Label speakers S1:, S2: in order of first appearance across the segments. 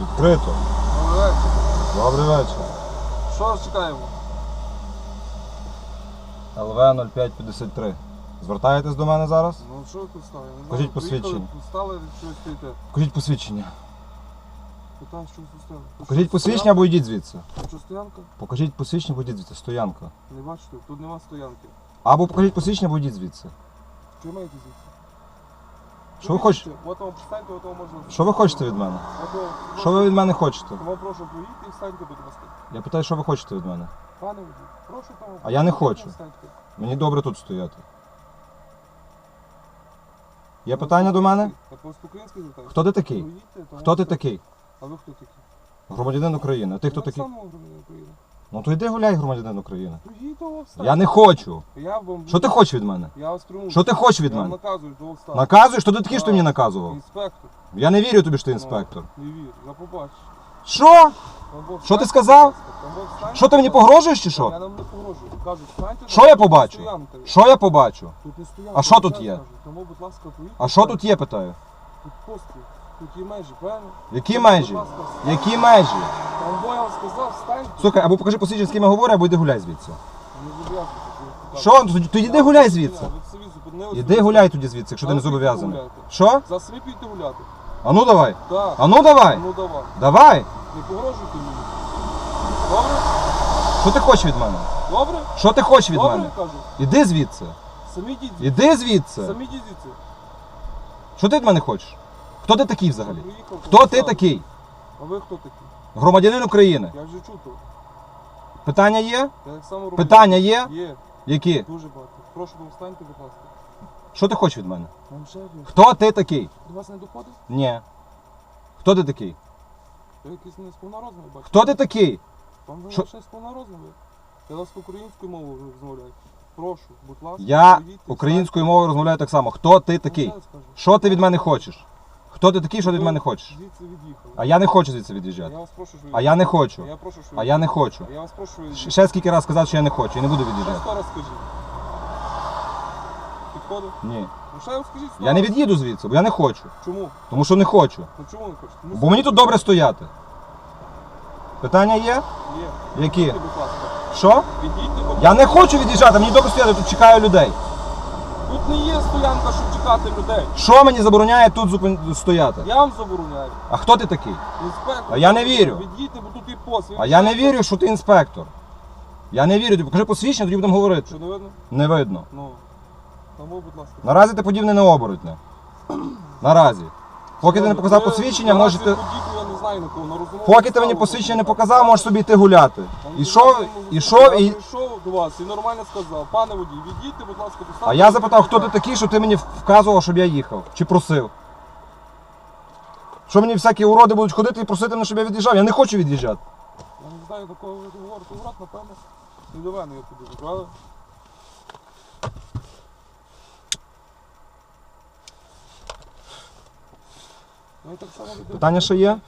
S1: Відкрито.
S2: Добрий вечір.
S1: Добрий вечір.
S2: Що чекаємо?
S1: ЛВ 0553. Звертаєтесь до мене зараз?
S2: Ну що ви тут стали? Знаю, приїхали,
S1: посвідчення.
S2: тут Стали, що ви стоїте.
S1: Покажіть посвідчення.
S2: Питаю, що ви тут стали.
S1: Покажіть
S2: що,
S1: посвідчення або йдіть звідси.
S2: стоянка? Що стоянка?
S1: Покажіть посвідчення або йдіть звідси. Стоянка.
S2: Не бачите, тут нема стоянки.
S1: Або покажіть посвідчення або йдіть звідси.
S2: Ви маєте звідси?
S1: Що ви хочете?
S2: От вам пристаньте, от вам.
S1: Що ви хочете від мене?
S2: От вам-
S1: Що ви від мене хочете?
S2: Тому прошу проїдьте і встаньте, будь ласка.
S1: Я питаю, що ви хочете від мене?
S2: Пане водій, прошу там.
S1: А я не хочу.
S2: встаньте.
S1: Мені добре тут стояти. Є питання до мене?
S2: Я по-українськи звертаюся.
S1: Хто ти такий?
S2: Тому
S1: Хто ти
S2: що-
S1: такий?
S2: А ви хто такий?
S1: Громадянин України. А ти хто
S2: Я
S1: такий?
S2: сам громадянин України.
S1: Ну то йди гуляй, громадянин України.
S2: Того.
S1: Я не хочу.
S2: Я вам...
S1: Що ти хочеш від мене?
S2: Я вас примушу.
S1: Що ти хочеш від
S2: Я вам
S1: мене?
S2: наказую, того встаньте.
S1: Наказуєш? Що ти такий, що ти мені наказував?
S2: Інспектор.
S1: Я не вірю тобі, що ти інспектор.
S2: Ну, Не вірю, я побачу.
S1: Що?
S2: Там
S1: Що ти сказав?
S2: будь ласка, там Бог встаньте,
S1: Що ти мені
S2: будь ласка.
S1: погрожуєш чи
S2: Я
S1: що?
S2: нам не погрожую. Кажуть, встаньте.
S1: Що я побачу? Що я побачу?
S2: Тут не стоянка.
S1: А що тут є?
S2: Тому, будь ласка, поїдьте.
S1: А що тут є, питаю?
S2: Тут постріл. Тут є межі, правильно?
S1: Які
S2: Тому,
S1: межі?
S2: Ласка, встаньте.
S1: Які межі?
S2: Бог вам сказав, встаньте.
S1: Слухай, або покажи посвідчення, з ким я говорю, або йди гуляй звідси.
S2: Не зобов'язуйтесь.
S1: Що? Ну, Тоді, тоді йди гуляй звідси.
S2: Ви собі зупинилися.
S1: Іди гуляй тоді звідси, якщо ти не
S2: підете
S1: зобов'язаний. Що?
S2: За собі підете гуляти.
S1: А ну давай.
S2: Так.
S1: А ну давай.
S2: Ну давай.
S1: Давай.
S2: Не погрожуйте мені. Добре?
S1: Що ти хочеш від мене?
S2: Добре?
S1: Що ти хочеш від
S2: Добре,
S1: мене?
S2: кажу.
S1: Іди звідси.
S2: Самі йдіть.
S1: Іди звідси.
S2: Самі йдіть.
S1: Що ти від мене хочеш? Хто ти такий взагалі? Хто ти такий?
S2: А ви хто такий?
S1: Громадянин України.
S2: Я вже чув.
S1: Питання є?
S2: Я так само роблю.
S1: Питання є?
S2: Є.
S1: Які?
S2: Дуже багато. Прошу вам встаньте, будь ласка.
S1: Що ти хочеш від мене?
S2: Вам ще є?
S1: Хто ти такий?
S2: До вас не доходить?
S1: Ні. Хто ти такий?
S2: Ви якийсь не сповна розмови бачите?
S1: Хто ти такий?
S2: Вам ви
S1: Що?
S2: лише сповна? Я вас українською мовою розмовляю. Прошу, будь ласка.
S1: Я
S2: поїдьте,
S1: українською мовою розмовляю так само. Хто ти
S2: встаньте.
S1: такий?
S2: Вам ще раз кажу.
S1: Що ти від мене хочеш? Хто ти такий, що ти від мене хочеш?
S2: Звідси від'їхали.
S1: А я не хочу звідси
S2: Я
S1: від'їжджати.
S2: вас прошу, що
S1: А я не хочу.
S2: Я прошу, що
S1: А я не хочу.
S2: Я вас прошу, що
S1: Щ- Ще скільки раз сказав, що я не хочу і не буду
S2: Ще
S1: від'їжджати.
S2: сто раз скажіть. Підходить?
S1: Ні.
S2: Ну ще раз скажіть сто
S1: Я не
S2: раз.
S1: від'їду звідси, бо я не хочу.
S2: Чому?
S1: Тому що не хочу.
S2: Ну чому не хочете? Ну,
S1: Бо мені тут добре стояти. Питання є?
S2: Є.
S1: Які?
S2: Відійдіть, будь ласка.
S1: Що?
S2: Відійдіть, будь
S1: Я не хочу від'їжджати, мені добре стояти, тут чекаю людей.
S2: Тут не є стоянка, щоб чекати людей.
S1: Що мені забороняє тут зупин... стояти?
S2: Я вам забороняю.
S1: А хто ти такий?
S2: Інспектор.
S1: А я не вірю.
S2: Відійдіть, бо тут і пост.
S1: А я не вірю, що ти інспектор. Я не вірю, покажи посвідчення, тоді будемо говорити.
S2: Що не видно?
S1: Не видно.
S2: Ну. Тому, будь ласка.
S1: Наразі ти подібний не оборотня. Наразі. Поки ти не показав посвідчення, можете.
S2: Знаю на на розумову
S1: Поки ти мені посвідчення не показав, можеш собі йти гуляти. Ішов,
S2: нормально
S1: ішов
S2: Я
S1: і.
S2: прийшов до вас і нормально сказав, пане водій, відійдьте, будь ласка, поставте.
S1: А я запитав, хто ти такий, що ти мені вказував, щоб я їхав. Чи просив. Що мені всякі уроди будуть ходити і просити мене, щоб я від'їжджав? Я не хочу від'їжджати.
S2: Я не знаю, до кого ви говорите. Урод, напевно. Не до мене я правда? Ну і так само людина-
S1: Питання ще є?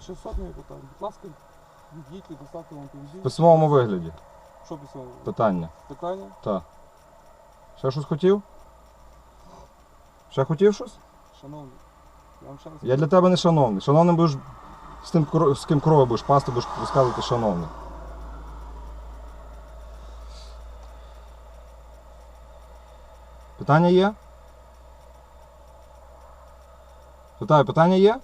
S2: Ще сотні питань. Будь ласка, відійдіть, доставте вам
S1: В письмовому вигляді.
S2: Що писали?
S1: Питання.
S2: Питання?
S1: Так. Ще щось хотів? Ще хотів щось?
S2: Шановні, я вам ще раз
S1: Я для тебе не шановний. Шановним будеш з тим, кро- з ким крови будеш пасти, будеш розказувати шановний. Питання є? Питаю, питання є?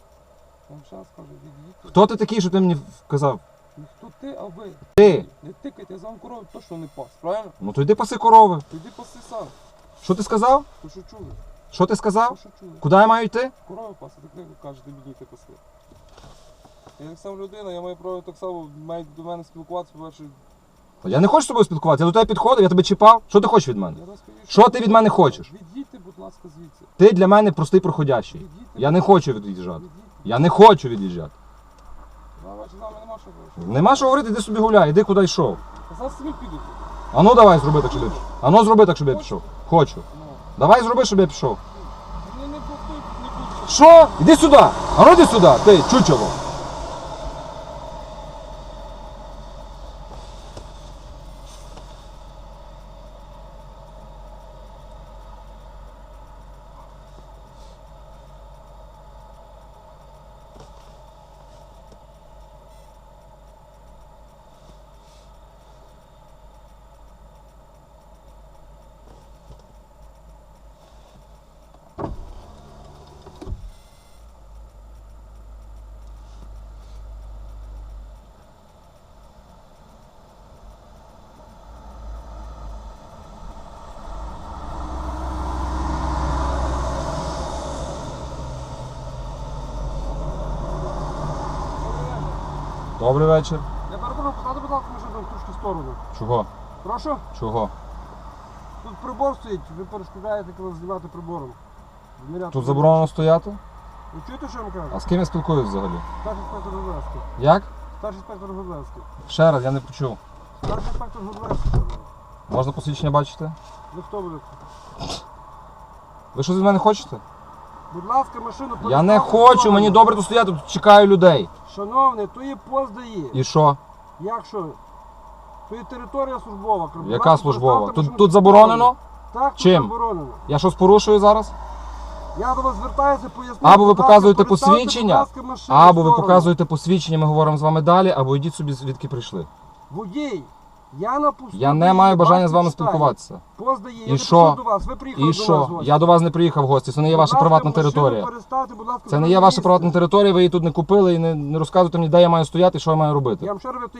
S2: Я вам ще раз кажу, відійдіть.
S1: Хто ти такий, що ти мені вказав?
S2: Не хто ти, а ви.
S1: Ти.
S2: Не тикайте, я за вам корову то, що не пас, правильно?
S1: Ну то йди паси корови.
S2: Тоді паси сам.
S1: Що ти сказав?
S2: То що чули?
S1: Що ти
S2: То
S1: сказав?
S2: що чули?
S1: Куди я маю йти?
S2: Корови паси, так ви кажете, відійте пасли. Я так само людина, я маю право так само маю до мене спілкуватися, по-перше,
S1: Я не хочу з тобою спілкуватися, я до тебе підходив, я тебе чіпав. Що ти хочеш від мене?
S2: я розповім.
S1: Що ти від мене хочеш?
S2: Відійте, будь ласка, звідси.
S1: Ти для мене простий проходящий.
S2: Відійте.
S1: Я не хочу від'їжджати.
S2: Відійте.
S1: Я не хочу від'їжджати.
S2: Ну, бачите, з нами нема що говорити.
S1: Нема що говорити, іди собі гуляй, іди куди йшов.
S2: А зараз самі підете.
S1: А ну давай зроби так, щоб я пішов. А ну зроби так, щоб я пішов. Хочу.
S2: Ну,
S1: Давай зроби, щоб я пішов.
S2: не, не не, не будьте.
S1: Що? Іди сюди! А ну іди сюди, ти, чучело. Добрий вечір.
S3: Я перепрошую, поставте, будь ласка, машину в сторону.
S1: Чого?
S3: Прошу?
S1: Чого?
S3: Тут прибор стоїть, ви перешкоджаєте, коли знімати прибором. Зміряти
S1: Тут
S3: прибор.
S1: заборонено стояти?
S3: Ви чуєте, що я вам кажу?
S1: А з ким я спілкуюсь взагалі?
S3: Старший інспектор Гудлевський.
S1: Як?
S3: Старший інспектор Гудлевський.
S1: Ще раз, я не почув.
S3: Старший інспектор Гудлевський. кажу.
S1: Можна посвідчення бачити?
S3: Ви хто будете?
S1: Ви щось від мене хочете?
S3: Будь ласка, машину
S1: Я не
S3: переставте в
S1: хочу,
S3: сторону.
S1: мені добре тут стояти, тут чекаю людей.
S3: Шановний, то є пост дає.
S1: І що?
S3: Як що? То є територія службова.
S1: Яка службова? Тут, тут заборонено?
S3: Так, тут
S1: Чим?
S3: заборонено.
S1: Я щось порушую зараз?
S3: Я до вас звертаюся, поясню.
S1: Або ви показуєте посвідчення, Або ви показуєте посвідчення, ми говоримо з вами далі, або йдіть собі звідки прийшли.
S3: Водій, я на пусту.
S1: Я не маю бажання з вами спілкуватися.
S3: Пост дає, я
S1: І
S3: не
S1: що?
S3: прийшов до вас, ви приїхали
S1: І
S3: до
S1: що? Я до вас не приїхав в гості, це не є
S3: Будь
S1: ваша
S3: ласка,
S1: приватна
S3: машину
S1: територія.
S3: переставте, будь ласка,
S1: Це не є ваша приватна територія, ви її тут не купили і не, не розказуєте мені, де я маю стояти і що я маю
S3: Я
S1: робити.
S3: вам ще раз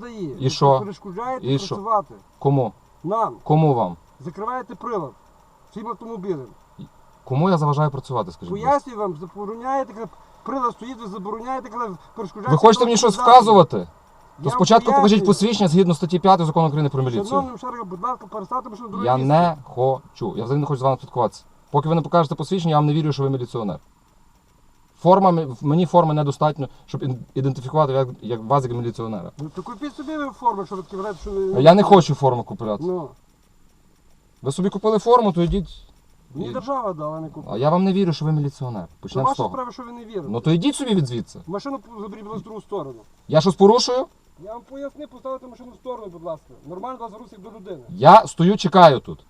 S3: то є.
S1: І що?
S3: Перешкоджаєте
S1: І що?
S3: працювати.
S1: Кому?
S3: Нам.
S1: Кому вам?
S3: Закриваєте прилад. Цим автомобілем.
S1: Кому я заважаю працювати, скажіть? будь ласка?
S3: Пояснюю вам, забороняєте, коли прилад стоїть, ви забороняєте, коли перешкоджаєте.
S1: Ви хочете мені щось вказувати? То спочатку покажіть посвідчення згідно статті 5 закону України про міліцію.
S3: Будь ласка, машину
S1: Я не хочу. Я взагалі не хочу з вами спілкуватися. Поки ви не покажете посвідчення, я вам не вірю, що ви міліціонер. Форма, мені форми недостатньо, щоб ін- ідентифікувати як, як вас як міліціонера.
S3: Ну, то купіть собі ви форму, якщо ви такі вважаєте, що не...
S1: Я не хочу форму купувати.
S3: Ну,
S1: Ви собі купили форму, то йдіть.
S3: мені
S1: І-
S3: держава дала, не купила.
S1: А я вам не вірю, що ви міліціонер.
S3: Це
S1: Почнемо з
S3: ваша
S1: того.
S3: справа, що ви не вірите.
S1: Ну то йдіть собі від звідси.
S3: Машину заберіть, в другу сторону.
S1: Я щось порушую?
S3: Я вам поясни, поставити машину в сторону, будь ласка. Нормально вас рус до людини.
S1: Я стою, чекаю тут.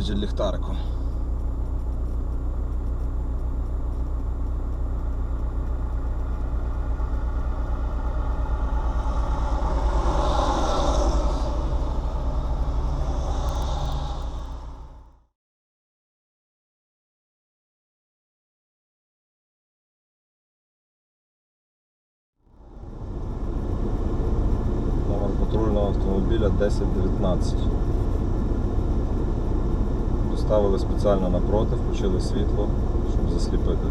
S1: Світять ліхтариком. Номер патрульного автомобіля 1019. Поставили спеціально напроти, включили світло, щоб засліпити.